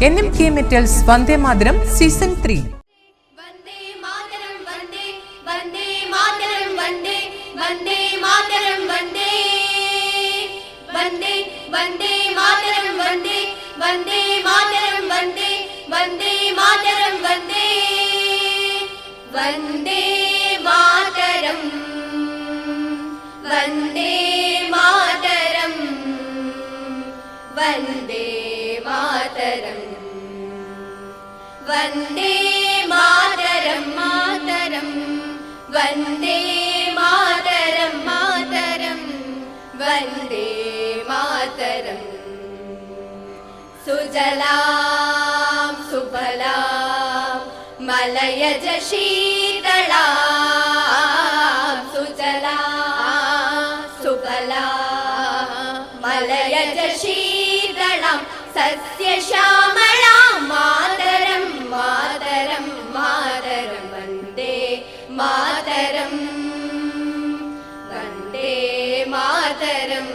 N M metals Vande Mataram season three. വന്ദേ മാതരം വന്ദേ മാതരം വന്ദേ മാതരം. വന്ദേ മാതരം മാതരം. വന്ദേ മാതരം മാതരം. വന്ദേ മാതരം. സുജലാം സുഫലാം മലയജ ശീതളാം സുജലാം സുഫലാം മലയജ ശീതളാം സസ്യശ്യാമളാം മാതരം മാതരം മാതരം വന്ദേ മാതരം. വന്ദേ മാതരം.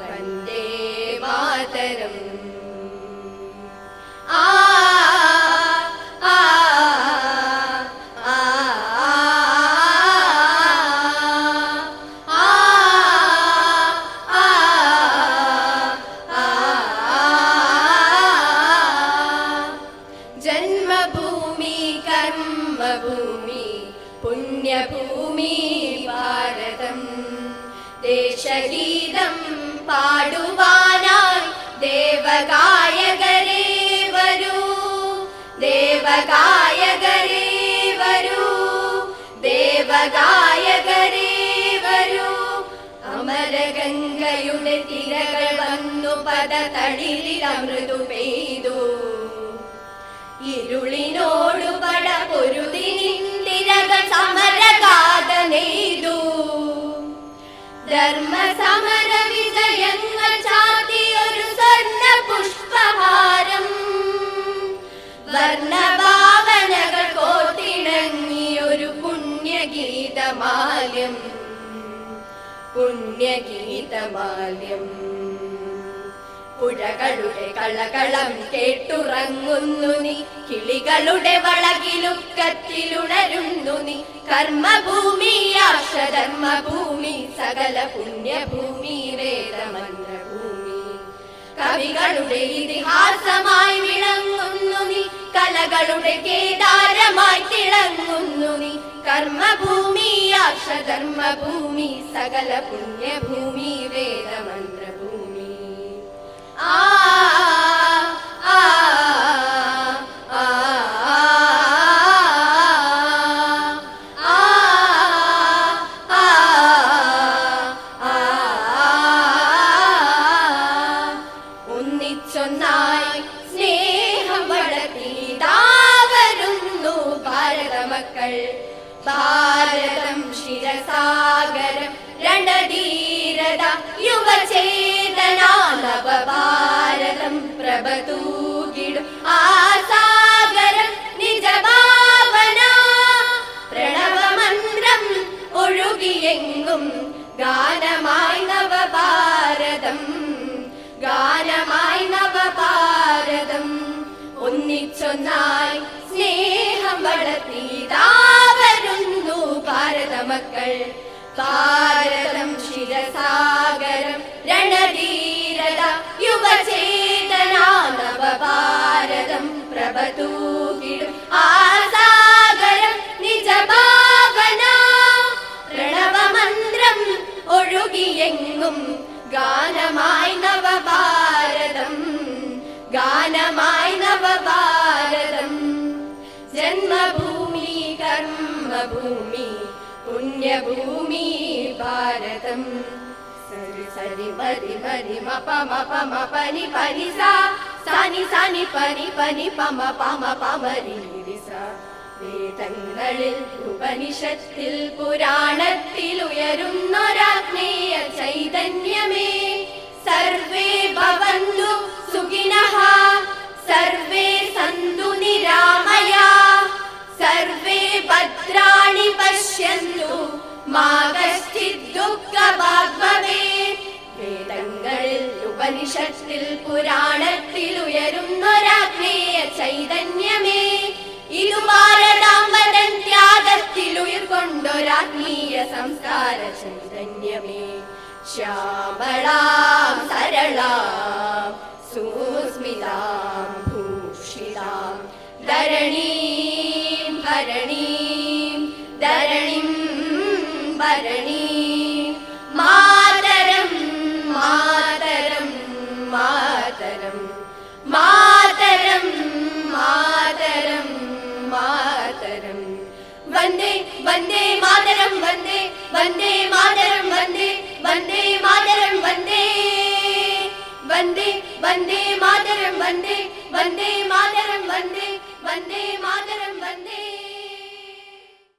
വന്ദേ മാതരം. പുണ്യഭൂമി ഭാരതം. ദേശഗീതം പാടുവാനായി ദേവഗായകരേ വരൂ. ദേവഗായകരേ വരൂ. ദേവഗായകരേ വരൂ. അമരഗംഗയുടെ തിരകൾ വന്നു പദതളിരിൽ അമൃതു പെയ്തു. ഇരുളിനോടു പട നിന്തിരകൾ സമരഗാഥ നെയ്തു ധർമ്മ സമര വിജയങ്ങൾ ചാർത്തിയൊരു സ്വർണ പുഷ്പഹാരം. വർണഭാവനകൾ കോർത്തിണങ്ങിയൊരു പുണ്യഗീതമാല്യം. പുണ്യഗീതമാല്യം. പുഴകളുടെ കളകളം കേട്ടുറങ്ങുന്നു നീ. കിളികളുടെ വളകിലും കത്തിലുണരുന്നു നീ. കർമ്മഭൂമി ആശധർമ്മഭൂമി സകല പുണ്യഭൂമി വേദമന്ത്രഭൂമി. കവികളുടെ ഇതിഹാസമായി വിളങ്ങുന്നു നീ. കലകളുടെ കേദാരമായി തിളങ്ങുന്നു നീ. കർമ്മഭൂമി ആശധർമ്മഭൂമി സകല പുണ്യഭൂമി ആ ഒന്നിച്ചൊന്നായി സ്നേഹം വളർത്തിതാവരുന്നു ഭാരതമക്കൾ. ഭാരതം ശിരസാഗരം രണധീരത യുവചേതന ഒഴുകിയെങ്ങും ഗാനമായി നവഭാരതം ഗാനമായി നവഭാരതം. ഒന്നിച്ചൊന്നായി സ്നേഹം വളർത്തിതാവരുന്നു ഭാരതമക്കൾ. ഭാരതം ശിരസാഗരം രണധീരത യുവചേതന നവഭാരതം. പ്രഭതൂകിടും ആസാഗരം ഒഴുകിയെങ്ങും ഗാനമായി നവഭാരതം ഗാനമായി നവഭാരതം ജന്മഭൂമി കർമ്മഭൂമി പുണ്യഭൂമി ഭാരതം സരി സരി മരി മരി മപ മപ മപനി പനി സാ സാനി സാനി പനി പനി പമ പമ പമരി സ വേദങ്ങളിൽ ഉപനിഷത്തിൽ പുരാണത്തിൽ ഉയരുന്നൊരാത്മീയ ചൈതന്യമേ. സർവേ ഭവന്തു സുഖിനഃ സർവേ സന്തു നിരാമയ സർവേ ഭദ്രാണി പശ്യന്തു മാ കശ്ചിത് ദുഃഖഭാഗ്ഭവേ വേദങ്ങളിൽ ഉപനിഷത്തിൽ പുരാണത്തിൽ ഉയരുന്നൊരാത്മീയ ചൈതന്യമേ. ഇതു ഭാരതാംബരൻ अखिलुर्गुण्डोरात्मीय संस्कार चैतन्यमे श्यामलां सरलां सुस्मितां भूषितां धरणीं भरणीं धरणि भरणी मातरं मातरं मातरम् വന്ദേ വന്ദേ മാതരം വന്ദേ വന്ദേ മാതരം വന്ദേ വന്ദേ മാതരം വന്ദേ വന്ദേ വന്ദേ മാതരം വന്ദേ വന്ദേ മാതരം വന്ദേ വന്ദേ മാതരം വന്ദേ